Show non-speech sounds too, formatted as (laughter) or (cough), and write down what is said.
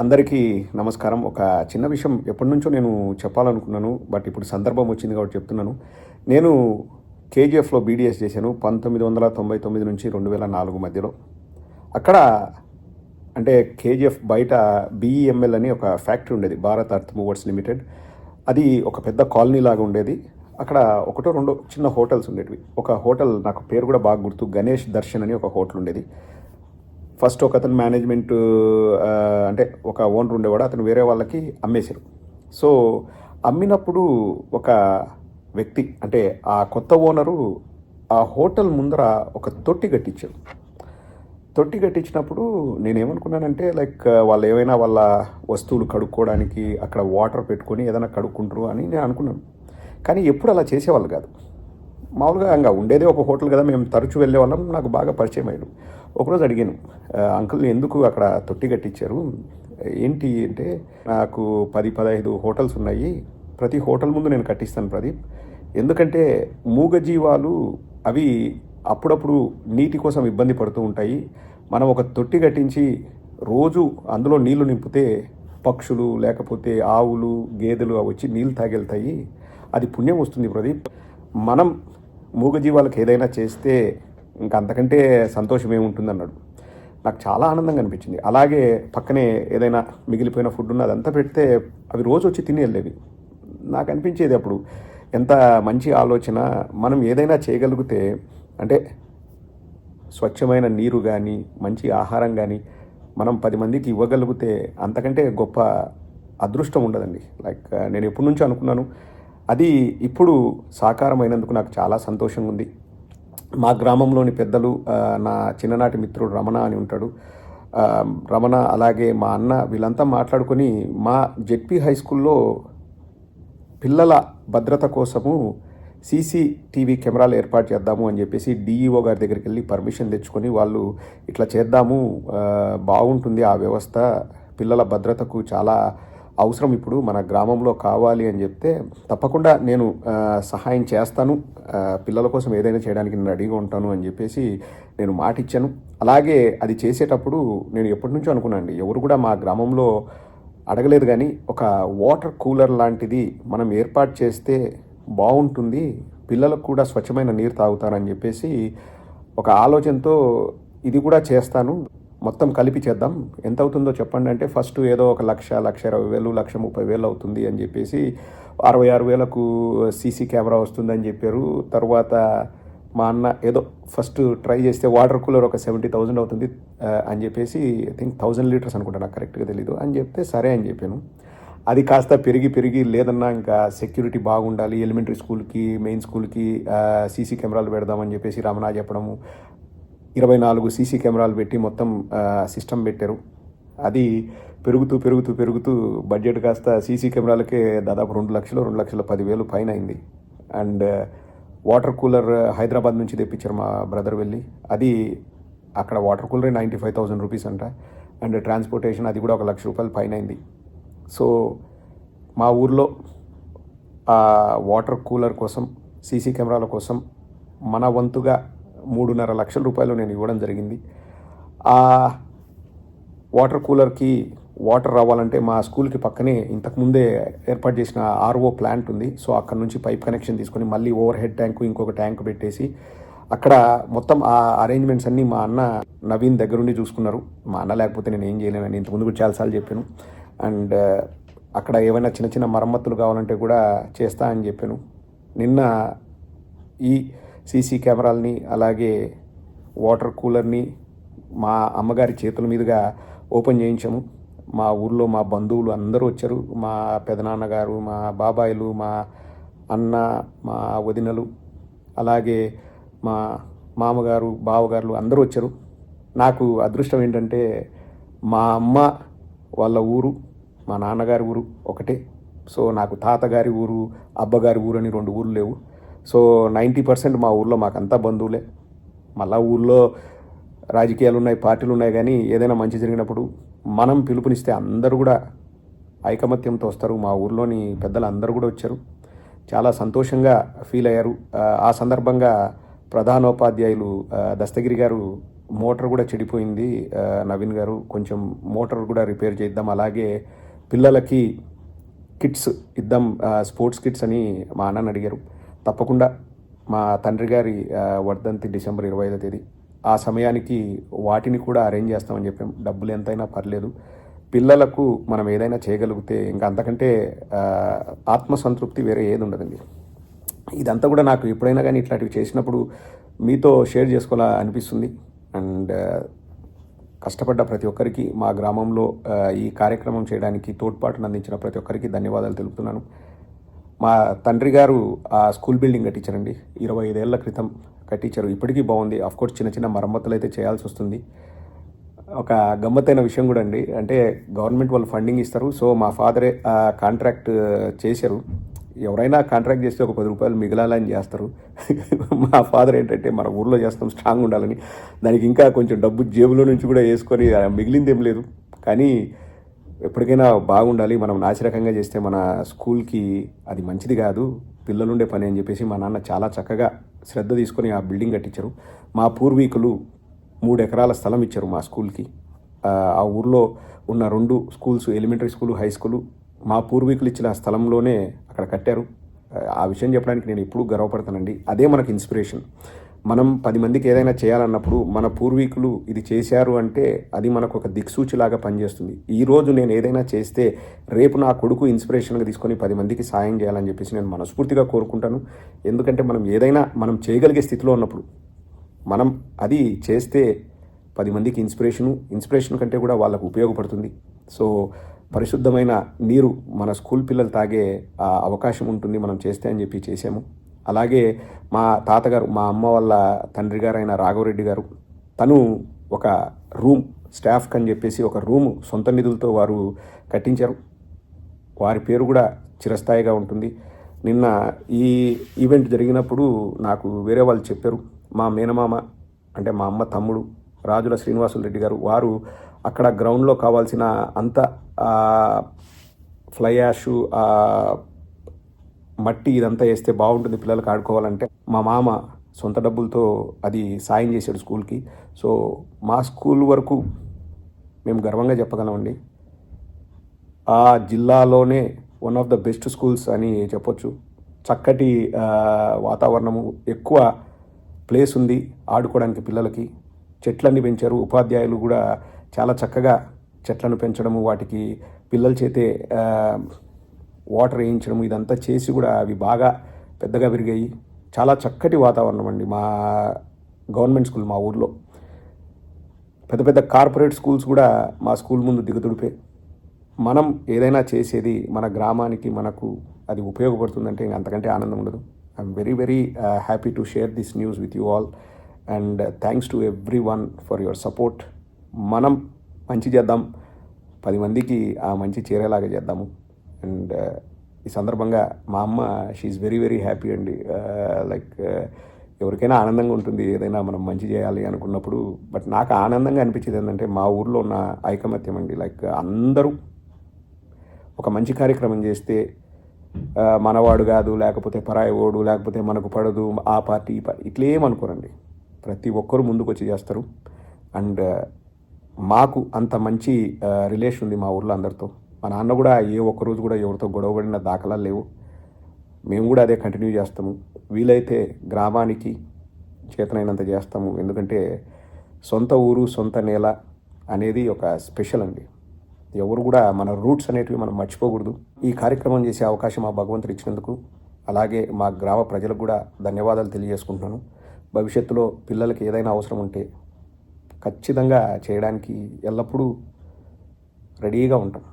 అందరికీ నమస్కారం. ఒక చిన్న విషయం ఎప్పటి నుంచో నేను చెప్పాలనుకున్నాను బట్ ఇప్పుడు సందర్భం వచ్చింది కాబట్టి చెప్తున్నాను. నేను కేజీఎఫ్లో బీడీఎస్ చేశాను పంతొమ్మిది వందల తొంభై తొమ్మిది నుంచి రెండు వేల నాలుగు మధ్యలో. అక్కడ అంటే కేజీఎఫ్ బయట బీఈఎంఎల్ అని ఒక ఫ్యాక్టరీ ఉండేది భారత్ అర్త్ మూవర్స్ లిమిటెడ్. అది ఒక పెద్ద కాలనీ లాగా ఉండేది. అక్కడ ఒకటో రెండో చిన్న హోటల్స్ ఉండేటివి. ఒక హోటల్ నాకు పేరు కూడా బాగా గుర్తు గణేష్ దర్శన్ అని ఒక హోటల్ ఉండేది. ఫస్ట్ ఒక అతను మేనేజ్మెంట్ అంటే ఒక ఓనర్ ఉండేవాడు అతను వేరే వాళ్ళకి అమ్మేశారు. సో అమ్మినప్పుడు ఒక వ్యక్తి అంటే ఆ కొత్త ఓనరు ఆ హోటల్ ముందర ఒక తొట్టి కట్టించారు తొట్టి కట్టించినప్పుడు నేనేమనుకున్నానంటే లైక్ వాళ్ళు ఏమైనా వాళ్ళ వస్తువులు కడుక్కోవడానికి అక్కడ వాటర్ పెట్టుకొని ఏదైనా కడుక్కుంటారు అని నేను అనుకున్నాను. కానీ ఎప్పుడు అలా చేసేవాళ్ళు కాదు. మామూలుగా ఇంకా ఉండేదే ఒక హోటల్ కదా మేము తరచూ వెళ్ళే వాళ్ళం. నాకు బాగా పరిచయం అయ్యాడు. ఒకరోజు అడిగాను అంకుల్ని అంకుల్ ఎందుకు అక్కడ తొట్టి కట్టించారు? ఏంటి అంటే నాకు పది పదహైదు హోటల్స్ ఉన్నాయి. ప్రతి హోటల్ ముందు నేను కట్టిస్తాను ప్రదీప్. ఎందుకంటే మూగజీవాలు అవి అప్పుడప్పుడు నీటి కోసం ఇబ్బంది పడుతూ ఉంటాయి. మనం ఒక తొట్టి కట్టించి రోజు అందులో నీళ్ళు నింపితే పక్షులు లేకపోతే ఆవులు గేదెలు అవి వచ్చి నీళ్ళు తాగెళ్తాయి. అది పుణ్యం వస్తుంది ప్రదీప్. మనం మూగజీవాలకు ఏదైనా చేస్తే ఇంకా అంతకంటే సంతోషం ఏముంటుంది అన్నాడు నాకు చాలా ఆనందంగా అనిపించింది. అలాగే పక్కనే ఏదైనా మిగిలిపోయిన ఫుడ్ ఉన్నది అదంతా పెడితే అవి రోజు వచ్చి తిని వెళ్ళేవి. నాకు అనిపించేది అప్పుడు ఎంత మంచి ఆలోచన మనం ఏదైనా చేయగలిగితే అంటే స్వచ్ఛమైన నీరు కానీ మంచి ఆహారం కానీ మనం పది మందికి ఇవ్వగలిగితే అంతకంటే గొప్ప అదృష్టం ఉండదండి. లైక్ నేను ఎప్పటి నుంచో అనుకున్నాను అది ఇప్పుడు సాకారమైనందుకు నాకు చాలా సంతోషంగా ఉంది మా గ్రామంలోని పెద్దలు నా చిన్ననాటి మిత్రుడు రమణ అని ఉంటాడు. రమణ అలాగే మా అన్న వీళ్ళంతా మాట్లాడుకొని మా జెడ్పీ హై స్కూల్లో పిల్లల భద్రత కోసము సీసీటీవీ కెమెరాలు ఏర్పాటు చేద్దాము అని చెప్పేసి డిఈఓ గారి దగ్గరికి వెళ్ళి పర్మిషన్ తెచ్చుకొని వాళ్ళు ఇట్లా చేద్దాము బాగుంటుంది ఆ వ్యవస్థ పిల్లల భద్రతకు చాలా అవసరం ఇప్పుడు మన గ్రామంలో కావాలి అని చెప్తే తప్పకుండా నేను సహాయం చేస్తాను. పిల్లల కోసం ఏదైనా చేయడానికి నేను రెడీగా ఉంటాను అని చెప్పేసి నేను మాట ఇచ్చాను అలాగే అది చేసేటప్పుడు నేను ఎప్పటి నుంచో అనుకున్నాను ఎవరు కూడా మా గ్రామంలో అడగలేదు కానీ ఒక వాటర్ కూలర్ లాంటిది మనం ఏర్పాటు చేస్తే బాగుంటుంది పిల్లలకు కూడా స్వచ్ఛమైన నీరు తాగుతారని చెప్పేసి ఒక ఆలోచనతో ఇది కూడా చేస్తాను. మొత్తం కలిపి చేద్దాం. ఎంత అవుతుందో చెప్పండి అంటే ఫస్ట్ ఏదో ఒక లక్ష లక్ష ఇరవై వేలు లక్ష ముప్పై వేలు అవుతుంది అని చెప్పేసి అరవై ఆరు వేలకు సీసీ కెమెరా వస్తుందని చెప్పారు. తర్వాత మా అన్న ఏదో ఫస్ట్ ట్రై చేస్తే వాటర్ కూలర్ ఒక సెవెంటీ థౌజండ్ అవుతుంది అని చెప్పేసి ఐ థింక్ థౌజండ్ లీటర్స్ అనుకుంటా నాకు కరెక్ట్గా తెలీదు. అని చెప్తే సరే అని చెప్పాను. అది కాస్త పెరిగి పెరిగి లేదన్నా ఇంకా సెక్యూరిటీ బాగుండాలి ఎలిమెంటరీ స్కూల్కి మెయిన్ స్కూల్కి సీసీ కెమెరాలు పెడదామని చెప్పేసి రమణ చెప్పడము ఇరవై నాలుగు సీసీ కెమెరాలు పెట్టి మొత్తం సిస్టమ్ పెట్టారు. అది పెరుగుతూ పెరుగుతూ పెరుగుతూ బడ్జెట్ కాస్త సీసీ కెమెరాలకే దాదాపు రెండు లక్షలు రెండు లక్షల పదివేలు పైన అయింది. అండ్ వాటర్ కూలర్ హైదరాబాద్ నుంచి తెప్పించారు మా బ్రదర్ వెళ్ళి. అది అక్కడ water cooler ninety five thousand rupees అంట. అండ్ ట్రాన్స్పోర్టేషన్ అది కూడా ఒక లక్ష రూపాయలు పైన అయింది. సో మా ఊర్లో ఆ వాటర్ కూలర్ కోసం సీసీ కెమెరాల కోసం మన వంతుగా మూడున్నర లక్షల రూపాయలు నేను ఇవ్వడం జరిగింది. ఆ వాటర్ కూలర్కి వాటర్ రావాలంటే మా స్కూల్కి పక్కనే ఇంతకుముందే ఏర్పాటు చేసిన ఆర్ఓ ప్లాంట్ ఉంది. సో అక్కడ నుంచి పైప్ కనెక్షన్ తీసుకొని మళ్ళీ ఓవర్ హెడ్ ట్యాంకు ఇంకొక ట్యాంక్ పెట్టేసి అక్కడ మొత్తం ఆ అరేంజ్మెంట్స్ అన్నీ మా అన్న నవీన్ దగ్గరుండి చూసుకున్నారు. మా అన్న లేకపోతే నేను ఏం చేయలేనని ఇంతకుముందు కూడా చాలాసార్లు చెప్పాను. అండ్ అక్కడ ఏమైనా చిన్న చిన్న మరమ్మతులు కావాలంటే కూడా చేస్తా అని చెప్పాను. నిన్న ఈ సీసీ కెమెరాలని అలాగే వాటర్ కూలర్ని మా అమ్మగారి చేతుల మీదుగా ఓపెన్ చేయించాము. మా ఊర్లో మా బంధువులు అందరూ వచ్చారు. మా పెదనాన్నగారు మా బాబాయిలు మా అన్న మా వదినలు అలాగే మా మామగారు బావగారులు అందరూ వచ్చారు. నాకు అదృష్టం ఏంటంటే మా అమ్మ వాళ్ళ ఊరు మా నాన్నగారి ఊరు ఒకటే. సో నాకు తాతగారి ఊరు అబ్బగారి ఊరు అని రెండు ఊర్లు లేవు. సో నైంటీ పర్సెంట్ మా ఊర్లో మాకంతా బంధువులే. మళ్ళా ఊర్లో రాజకీయాలు ఉన్నాయి పార్టీలు ఉన్నాయి కానీ ఏదైనా మంచి జరిగినప్పుడు మనం పిలుపునిస్తే అందరూ కూడా ఐకమత్యంతో వస్తారు. మా ఊర్లోని పెద్దలు అందరూ కూడా వచ్చారు. చాలా సంతోషంగా ఫీల్ అయ్యారు. ఆ, సందర్భంగా ప్రధానోపాధ్యాయులు దస్తగిరి గారు మోటార్ కూడా చెడిపోయింది. నవీన్ గారు కొంచెం మోటార్ కూడా రిపేర్ చేద్దాం అలాగే పిల్లలకి కిట్స్ ఇద్దాం స్పోర్ట్స్ కిట్స్ అని మా అన్నని అడిగారు. తప్పకుండా మా తండ్రి గారి వర్ధంతి డిసెంబర్ ఇరవై ఐదో తేదీ. ఆ సమయానికి వాటిని కూడా అరేంజ్ చేస్తామని చెప్పాం. డబ్బులు ఎంతైనా పర్లేదు. పిల్లలకు మనం ఏదైనా చేయగలిగితే ఇంకా అంతకంటే ఆత్మసంతృప్తి వేరే ఏది ఉండదండి. ఇదంతా కూడా నాకు ఎప్పుడైనా కానీ ఇట్లాంటివి చేసినప్పుడు మీతో షేర్ చేసుకోవాలా అనిపిస్తుంది. అండ్ కష్టపడ్డ ప్రతి ఒక్కరికి మా గ్రామంలో ఈ కార్యక్రమం చేయడానికి తోడ్పాటును అందించిన ప్రతి ఒక్కరికి ధన్యవాదాలు తెలుపుతున్నాను. మా తండ్రి గారు ఆ స్కూల్ బిల్డింగ్ కట్టించారండి. ఇరవై ఐదేళ్ళ క్రితం కట్టించారు. ఇప్పటికీ బాగుంది. కోర్స్ చిన్న చిన్న మరమ్మతులు అయితే చేయాల్సి వస్తుంది. ఒక గమ్మత్తైన విషయం కూడా అండి. అంటే గవర్నమెంట్ వాళ్ళు ఫండింగ్ ఇస్తారు. సో మా ఫాదరే ఆ కాంట్రాక్ట్ చేశారు. ఎవరైనా కాంట్రాక్ట్ చేస్తే ఒక పది రూపాయలు మిగలాలని చేస్తారు. (laughs) మా ఫాదర్ ఏంటంటే మన ఊర్లో చేస్తాం స్ట్రాంగ్ ఉండాలని. దానికి ఇంకా కొంచెం డబ్బు జేబులో నుంచి కూడా వేసుకొని మిగిలిందేం మిగిలింది ఏం లేదు. కానీ ఎప్పటికైనా బాగుండాలి మనం నాసిరకంగా చేస్తే మన స్కూల్కి అది మంచిది కాదు పిల్లలుండే పని అని చెప్పేసి మా నాన్న చాలా చక్కగా శ్రద్ధ తీసుకొని ఆ బిల్డింగ్ కట్టించారు. మా పూర్వీకులు మూడు ఎకరాల స్థలం ఇచ్చారు మా స్కూల్కి. ఆ, ఊర్లో ఉన్న రెండు schools elementary school high school మా పూర్వీకులు ఇచ్చిన స్థలంలోనే అక్కడ కట్టారు. ఆ విషయం చెప్పడానికి నేను ఎప్పుడూ గర్వపడతానండి. అదే మనకు ఇన్స్పిరేషన్. మనం పది మందికి ఏదైనా చేయాలన్నప్పుడు మన పూర్వీకులు ఇది చేశారు అంటే అది మనకు ఒక దిక్సూచిలాగా పనిచేస్తుంది. ఈ రోజు నేను ఏదైనా చేస్తే రేపు నా కొడుకు ఇన్స్పిరేషన్గా తీసుకొని పది మందికి సాయం చేయాలని చెప్పేసి నేను మనస్ఫూర్తిగా కోరుకుంటాను. ఎందుకంటే మనం ఏదైనా మనం చేయగలిగే స్థితిలో ఉన్నప్పుడు మనం అది చేస్తే పది మందికి ఇన్స్పిరేషను ఇన్స్పిరేషన్ కంటే కూడా వాళ్ళకు ఉపయోగపడుతుంది. సో పరిశుద్ధమైన నీరు మన స్కూల్ పిల్లలు తాగే అవకాశం ఉంటుంది మనం చేస్తే అని చెప్పి చేసాము అలాగే మా తాతగారు మా అమ్మ వాళ్ళ తండ్రి గారు అయిన రాఘవరెడ్డి గారు తను ఒక రూమ్ స్టాఫ్కి అని చెప్పేసి ఒక రూమ్ సొంత నిధులతో వారు కట్టించారు. వారి పేరు కూడా చిరస్థాయిగా ఉంటుంది. నిన్న ఈ ఈవెంట్ జరిగినప్పుడు నాకు వేరే వాళ్ళు చెప్పారు. మా మేనమామ అంటే మా అమ్మ తమ్ముడు రాజుల శ్రీనివాసులు రెడ్డి గారు వారు అక్కడ గ్రౌండ్లో కావాల్సిన అంత ఫ్లై యాష్ మట్టి ఇదంతా వేస్తే బాగుంటుంది పిల్లలకు ఆడుకోవాలంటే. మా మామ సొంత డబ్బులతో అది సాయం చేశాడు స్కూల్కి. సో మా స్కూల్ వరకు మేము గర్వంగా చెప్పగలమండి. ఆ జిల్లాలోనే one of the best schools అని చెప్పొచ్చు. చక్కటి వాతావరణము ఎక్కువ ప్లేస్ ఉంది ఆడుకోవడానికి పిల్లలకి. చెట్లన్నీ పెంచారు. ఉపాధ్యాయులు కూడా చాలా చక్కగా చెట్లను పెంచడము వాటికి పిల్లల చేతే వాటర్ వేయించడం ఇదంతా చేసి కూడా అవి బాగా పెద్దగా పెరిగాయి. చాలా చక్కటి వాతావరణం అండి మా గవర్నమెంట్ స్కూల్ మా ఊర్లో. పెద్ద పెద్ద కార్పొరేట్ స్కూల్స్ కూడా మా స్కూల్ ముందు దిగుతుడిపే మనం ఏదైనా చేసేది మన గ్రామానికి మనకు అది ఉపయోగపడుతుందంటే ఇంకా అంతకంటే ఆనందం ఉండదు. I am very very happy to share this news with you all and thanks to everyone for your support మనం మంచి చేద్దాం. పది మందికి ఆ మంచి చేరేలాగా చేద్దాము. అండ్ uh, ఈ సందర్భంగా మా అమ్మ షీఈ్ వెరీ వెరీ హ్యాపీ అండి. Uh, లైక్ uh, ఎవరికైనా ఆనందంగా ఉంటుంది ఏదైనా మనం మంచి చేయాలి అనుకున్నప్పుడు. బట్ నాకు ఆనందంగా అనిపించేది ఏంటంటే మా ఊర్లో ఉన్న ఐకమత్యం అండి. లైక్ అందరూ ఒక మంచి కార్యక్రమం చేస్తే మనవాడు కాదు లేకపోతే పరాయి ఓడు లేకపోతే మనకు పడదు ఆ పార్టీ ఈ పార్టీ ఇట్లా ఏమనుకోరండి ప్రతి ఒక్కరు ముందుకు వచ్చి చేస్తారు. అండ్ మాకు అంత మంచి రిలేషన్ ఉంది మా ఊర్లో అందరితో. మా నాన్న కూడా ఏ ఒక్క రోజు కూడా ఎవరితో గొడవపడిన దాఖలాలు లేవు. మేము కూడా అదే కంటిన్యూ చేస్తాము. వీలైతే గ్రామానికి చేతనైనంత చేస్తాము. ఎందుకంటే సొంత ఊరు సొంత నేల అనేది ఒక స్పెషల్ అండి. ఎవరు కూడా మన రూట్స్ అనేటివి మనం మర్చిపోకూడదు. ఈ కార్యక్రమం చేసే అవకాశం మా భగవంతుడు ఇచ్చినందుకు అలాగే మా గ్రామ ప్రజలకు కూడా ధన్యవాదాలు తెలియజేసుకుంటున్నాను. భవిష్యత్తులో పిల్లలకి ఏదైనా అవసరం ఉంటే ఖచ్చితంగా చేయడానికి ఎల్లప్పుడూ రెడీగా ఉంటాం.